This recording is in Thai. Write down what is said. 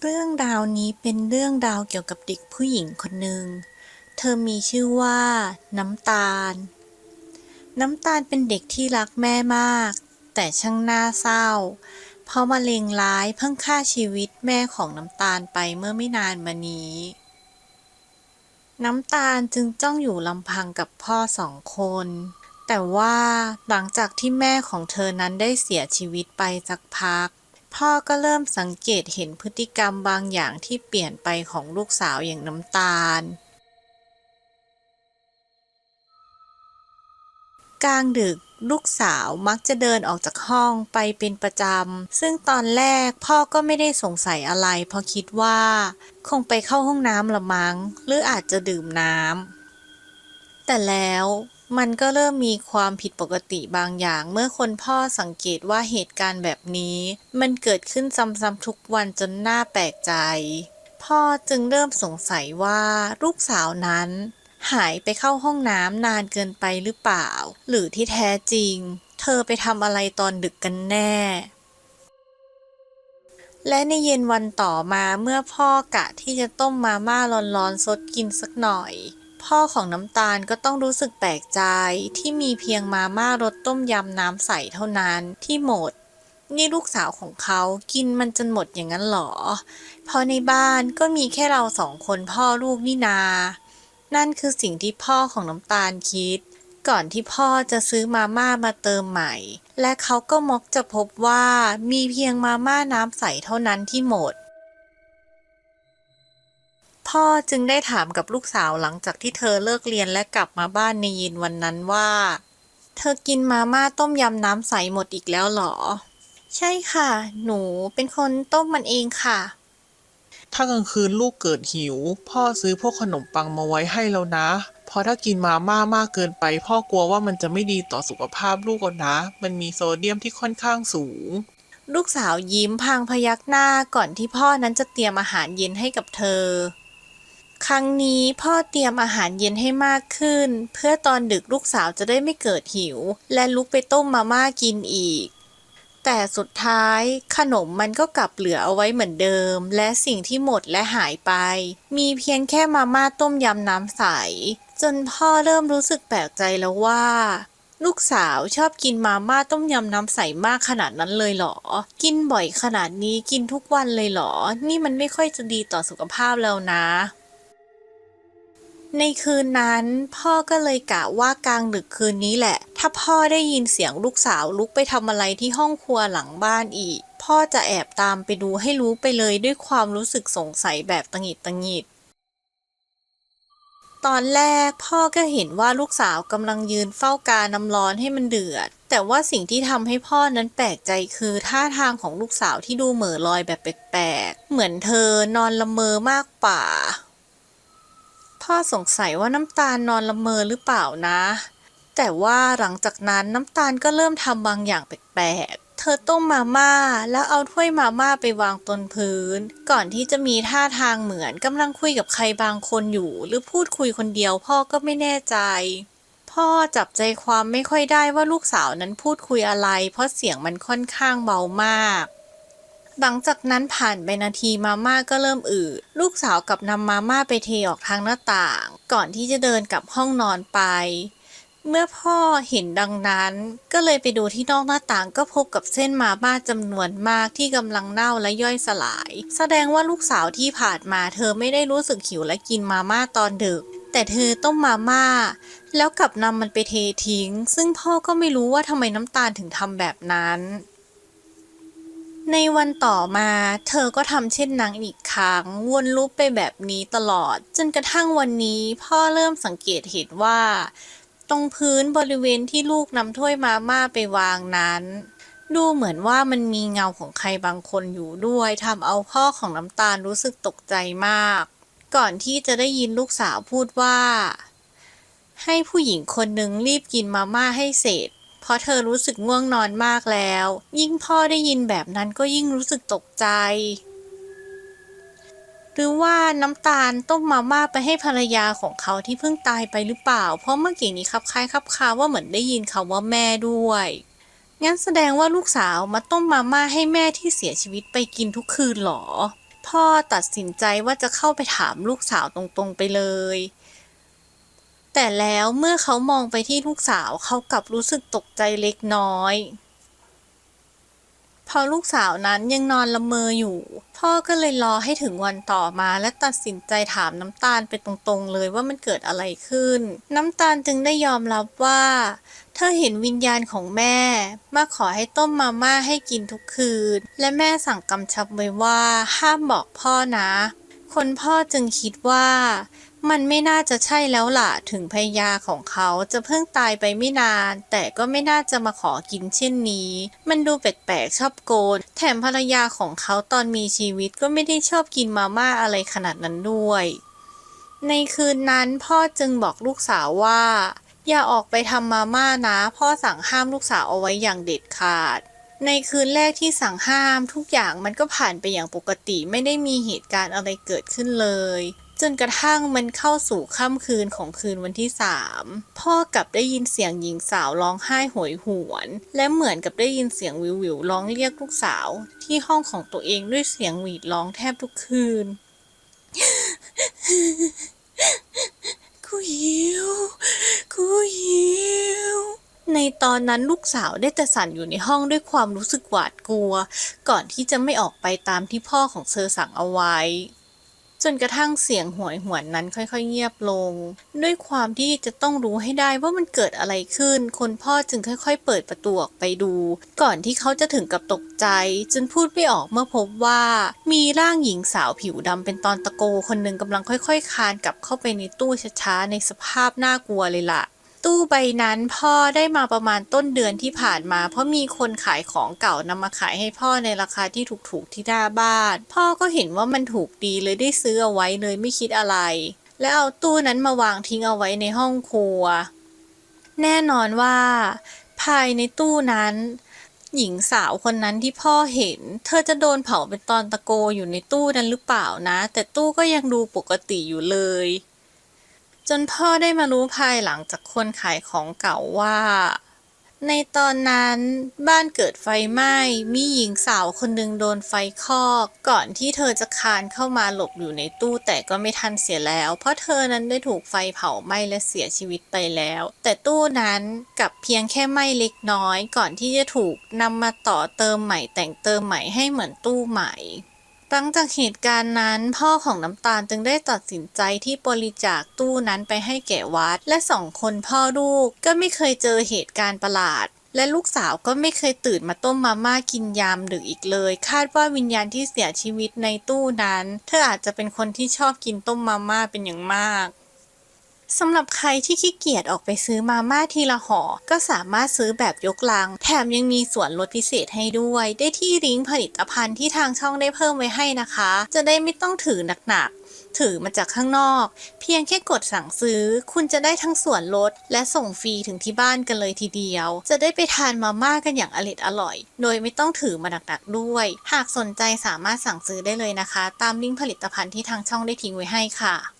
เรื่องราวนี้เป็นเรื่องราวเกี่ยวกับเด็กผู้หญิงคนหนึ่ง เธอมีชื่อว่า น้ำตาล น้ำตาลเป็นเด็กที่รักแม่มาก แต่ช่างน่าเศร้า เพราะมะเร็งร้ายเพิ่งฆ่าชีวิตแม่ของน้ำตาลไปเมื่อไม่นานมานี้ น้ำตาลจึงจ้องอยู่ลำพังกับพ่อสองคน แต่ว่าหลังจากที่แม่ของเธอนั้นได้เสียชีวิตไปสักพัก พ่อก็เริ่มสังเกตเห็นพฤติกรรมบางอย่างที่เปลี่ยนไปของลูกสาวอย่างน้ำตาล กลางดึกลูกสาวมักจะเดินออกจากห้องไปเป็นประจำ ซึ่งตอนแรกพ่อก็ไม่ได้สงสัยอะไร เพราะคิดว่า คงไปเข้าห้องน้ำละมัง้ง หรืออาจจะดื่มน้ำแต่แล้ว มันก็เริ่มมีความผิดปกติบางอย่าง เมื่อคนพ่อสังเกตว่าเหตุการณ์แบบนี้ มันเกิดขึ้นซ้ำๆทุกวันจนน่าแปลกใจ พ่อจึงเริ่มสงสัยว่าลูกสาวนั้น หายไปเข้าห้องน้ำนานเกินไปหรือเปล่า หรือที่แท้จริง เธอไปทำอะไรตอนดึกกันแน่ และในเย็นวันต่อมาเมื่อพ่อกะที่จะต้มมาม่าร้อนๆซดกินสักหน่อย พ่อของน้ำตาลก็ต้องรู้สึกแปลกใจที่มีเพียงมาม่ารสต้มยำน้ำใสเท่านั้นที่หมด นี่ลูกสาวของเขากินมันจนหมดอย่างนั้นหรอพราะในบ้านก็มีแค่เราสองคนพ่อลูกนี่นา นั่นคือสิ่งที่พ่อของน้ำตาลคิด ก่อนที่พ่อจะซื้อมาม่ามาเติมใหม่ และเขาก็มักจะพบว่ามีเพียงมาม่าน้ำใสเท่านั้นที่หมด พ่อจึงได้ถามกับลูกสาวหลังจากที่เธอเลิกเรียนและกลับมาบ้านในเย็นวันนั้นว่า เธอกินมาม่าต้มยำน้ำใสหมดอีกแล้วเหรอ ใช่ค่ะ หนูเป็นคนต้มมันเองค่ะ ถ้ากลางคืนลูกเกิดหิว พ่อซื้อพวกขนมปังมาไว้ให้แล้วนะ เพราะถ้ากินมาม่ามากเกินไป พ่อกลัวว่ามันจะไม่ดีต่อสุขภาพลูกอะนะ มันมีโซเดียมที่ค่อนข้างสูงลูกสาวยิ้มพลางพยักหน้าก่อนที่พ่อนั้นจะเตรียมอาหารเย็นให้กับเธอ ครั้งนี้พ่อเตรียมอาหารเย็นให้มากขึ้น เพื่อตอนดึกลูกสาวจะได้ไม่เกิดหิว และลุกไปต้มมาม่ากินอีก แต่สุดท้ายขนมมันก็กลับเหลือเอาไว้เหมือนเดิม และสิ่งที่หมดและหายไป มีเพียงแค่มาม่าต้มยำน้ำใส จนพ่อเริ่มรู้สึกแปลกใจแล้วว่า ลูกสาวชอบกินมาม่าต้มยำน้ำใสมากขนาดนั้นเลยเหรอ กินบ่อยขนาดนี้กินทุกวันเลยเหรอ นี่มันไม่ค่อยจะดีต่อสุขภาพแล้วนะ ในคืนนั้นพ่อก็เลยกะว่ากลางดึกคืนนี้แหละ ถ้าพ่อได้ยินเสียงลูกสาวลุกไปทำอะไรที่ห้องครัวหลังบ้านอีก พ่อจะแอบตามไปดูให้รู้ไปเลยด้วยความรู้สึกสงสัยแบบตังหิดตังหิดตอนแรกพ่อก็เห็นว่าลูกสาวกำลังยืนเฝ้ากาน้ำร้อนให้มันเดือด แต่ว่าสิ่งที่ทำให้พ่อนั้นแปลกใจคือท่าทางของลูกสาวที่ดูเหม่อลอยแบบแปลกๆ เหมือนเธอนอนละเมอมากกว่า พ่อสงสัยว่าน้ำตาลนอนละเมอหรือเปล่านะ แต่ว่าหลังจากนั้นน้ำตาลก็เริ่มทำบางอย่างแปลกๆ เธอต้มมาม่าแล้วเอาถ้วยมาม่าไปวางบนพื้น ก่อนที่จะมีท่าทางเหมือนกำลังคุยกับใครบางคนอยู่ หรือพูดคุยคนเดียวพ่อก็ไม่แน่ใจ พ่อจับใจความไม่ค่อยได้ว่าลูกสาวนั้นพูดคุยอะไร เพราะเสียงมันค่อนข้างเบามาก หลังจากนั้นผ่านไปนาทีมาม่าก็เริ่มอืด ลูกสาวกับนำมาม่าไปเทออกทางหน้าต่าง ก่อนที่จะเดินกลับห้องนอนไป เมื่อพ่อเห็นดังนั้น ก็เลยไปดูที่นอกหน้าต่างก็พบกับเส้นมาม่าจำนวนมากที่กำลังเน่าและย่อยสลาย แสดงว่าลูกสาวที่ผ่านมาเธอไม่ได้รู้สึกหิวและกินมาม่าตอนดึก แต่เธอต้มมาม่า แล้วกลับนำมันไปเททิ้ง ซึ่งพ่อก็ไม่รู้ว่าทำไมน้ำตาลถึงทำแบบนั้น ในวันต่อมาเธอก็ทำเช่นนั้นอีกครั้ง วนลูปไปแบบนี้ตลอด จนกระทั่งวันนี้พ่อเริ่มสังเกตเห็นว่า ตรงพื้นบริเวณที่ลูกนำถ้วยมาม่าไปวางนั้น ดูเหมือนว่ามันมีเงาของใครบางคนอยู่ด้วยทำเอาพ่อของน้ำตาลรู้สึกตกใจมาก ก่อนที่จะได้ยินลูกสาวพูดว่า ให้ผู้หญิงคนหนึ่งรีบกินมาม่าให้เสร็จ เพราะเธอรู้สึกง่วงนอนมากแล้ว ยิ่งพ่อได้ยินแบบนั้นก็ยิ่งรู้สึกตกใจ หรือว่าน้ำตาลต้มมาม่าไปให้ภรรยาของเขาที่เพิ่งตายไปหรือเปล่า เพราะเมื่อกี้นี้คับคล้ายคับคาว่าเหมือนได้ยินคำว่าแม่ด้วยงั้นแสดงว่าลูกสาวมาต้มมาม่าให้แม่ที่เสียชีวิตไปกินทุกคืนหรอ พ่อตัดสินใจว่าจะเข้าไปถามลูกสาวตรงๆไปเลย แต่แล้วเมื่อเขามองไปที่ลูกสาวเขากลับรู้สึกตกใจเล็กน้อยพอลูกสาวนั้นยังนอนละเมออยู่ พ่อก็เลยรอให้ถึงวันต่อมาและตัดสินใจถามน้ำตาลไปตรงๆ เลยว่ามันเกิดอะไรขึ้น น้ำตาลจึงได้ยอมรับว่า เธอเห็นวิญญาณของแม่ มาขอให้ต้มมาม่าให้กินทุกคืน และแม่สั่งกำชับไว้ว่าห้ามบอกพ่อนะ คนพ่อจึงคิดว่า มันไม่น่าจะใช่แล้วล่ะ ถึงภรรยาของเขาจะเพิ่งตายไปไม่นาน แต่ก็ไม่น่าจะมาขอกินเช่นนี้ มันดูแปลกๆชอบโกน แถมภรรยาของเขาตอนมีชีวิตก็ไม่ได้ชอบกินมาม่าอะไรขนาดนั้นด้วย ในคืนนั้นพ่อจึงบอกลูกสาวว่า อย่าออกไปทำมาม่านะ พ่อสั่งห้ามลูกสาวเอาไว้อย่างเด็ดขาดในคืนแรกที่สั่งห้ามทุกอย่างมันก็ผ่านไปอย่างปกติไม่ได้มีเหตุการณ์อะไรเกิดขึ้นเลย จนกระทั่งมันเข้าสู่ค่ำคืนของคืนวันที่สามพ่อกลับได้ยินเสียงหญิงสาวร้องไห้โหยหวน และเหมือนกับได้ยินเสียงวิววิวๆร้องเรียกลูกสาว ที่ห้องของตัวเองด้วยเสียงหวีดร้องแทบทุกคืนกูหิวกูหิวในตอนนั้นลูกสาวได้แต่สั่นอยู่ในห้องด้วยความรู้สึกหวาดกลัว ก่อนที่จะไม่ออกไปตามที่พ่อของเธอสั่งเอาไว้ จนกระทั่งเสียงหวยหวนนั้นค่อยๆ เงียบลง ด้วยความที่จะต้องรู้ให้ได้ว่ามันเกิดอะไรขึ้น คนพ่อจึงค่อย ๆ เปิดประตูออกไปดู ก่อนที่เขาจะถึงกับตกใจ จนพูดไม่ออกเมื่อพบว่า มีร่างหญิงสาวผิวดำเป็นตอนตะโกคนหนึ่งกำลังค่อย ๆ คานกลับเข้าไปในตู้ช้าๆในสภาพน่ากลัวเลยล่ะ ตู้ใบนั้นพ่อได้มาประมาณต้นเดือนที่ผ่านมา เพราะมีคนขายของเก่านำมาขายให้พ่อในราคาที่ถูกๆที่หน้าบ้าน พ่อก็เห็นว่ามันถูกดีเลยได้ซื้อเอาไว้เลยไม่คิดอะไร แล้วเอาตู้นั้นมาวางทิ้งเอาไว้ในห้องครัว แน่นอนว่า ภายในตู้นั้น หญิงสาวคนนั้นที่พ่อเห็น เธอจะโดนเผาเป็นตอนตะโกอยู่ในตู้นั้นหรือเปล่านะ แต่ตู้ก็ยังดูปกติอยู่เลย จนพ่อได้มารู้ภายหลังจากคนขายของเก่าว่า ในตอนนั้นบ้านเกิดไฟไหม้มีหญิงสาวคนหนึ่งโดนไฟคอกก่อนที่เธอจะคานเข้ามาหลบอยู่ในตู้แต่ก็ไม่ทันเสียแล้ว เพราะเธอนั้นได้ถูกไฟเผาไหม้และเสียชีวิตไปแล้ว แต่ตู้นั้นกับเพียงแค่ไหม้เล็กน้อย ก่อนที่จะถูกนำมาต่อเติมใหม่แต่งเติมใหม่ให้เหมือนตู้ใหม่ ลังจากเหตุการณ์นั้น พ่อของน้ำตาลจึงได้ตัดสินใจที่บริจาคตู้นั้นไปให้แก่วัด และสองคนพ่อลูกก็ไม่เคยเจอเหตุการณ์ประหลาด และลูกสาวก็ไม่เคยตื่นมาต้มมาม่ากินยามดึกอีกเลย คาดว่าวิญญาณที่เสียชีวิตในตู้นั้น เธออาจจะเป็นคนที่ชอบกินต้มมาม่าเป็นอย่างมาก สำหรับใครที่ขี้เกียจออกไปซื้อมาม่าทีละห่อ ก็สามารถซื้อแบบยกลัง แถมยังมีส่วนลดพิเศษให้ด้วย ได้ที่ลิงก์ผลิตภัณฑ์ที่ทางช่องได้เพิ่มไว้ให้นะคะ จะได้ไม่ต้องถือหนักๆ ถือมาจากข้างนอก เพียงแค่กดสั่งซื้อ คุณจะได้ทั้งส่วนลด และส่งฟรีถึงที่บ้านกันเลยทีเดียว จะได้ไปทานมาม่ากันอย่างอร่อยอร่อย โดยไม่ต้องถือมาหนักๆด้วย หากสนใจสามารถสั่งซื้อได้เลยนะคะ ตามลิงก์ผลิตภัณฑ์ที่ทางช่องได้ทิ้งไว้ให้ค่ะ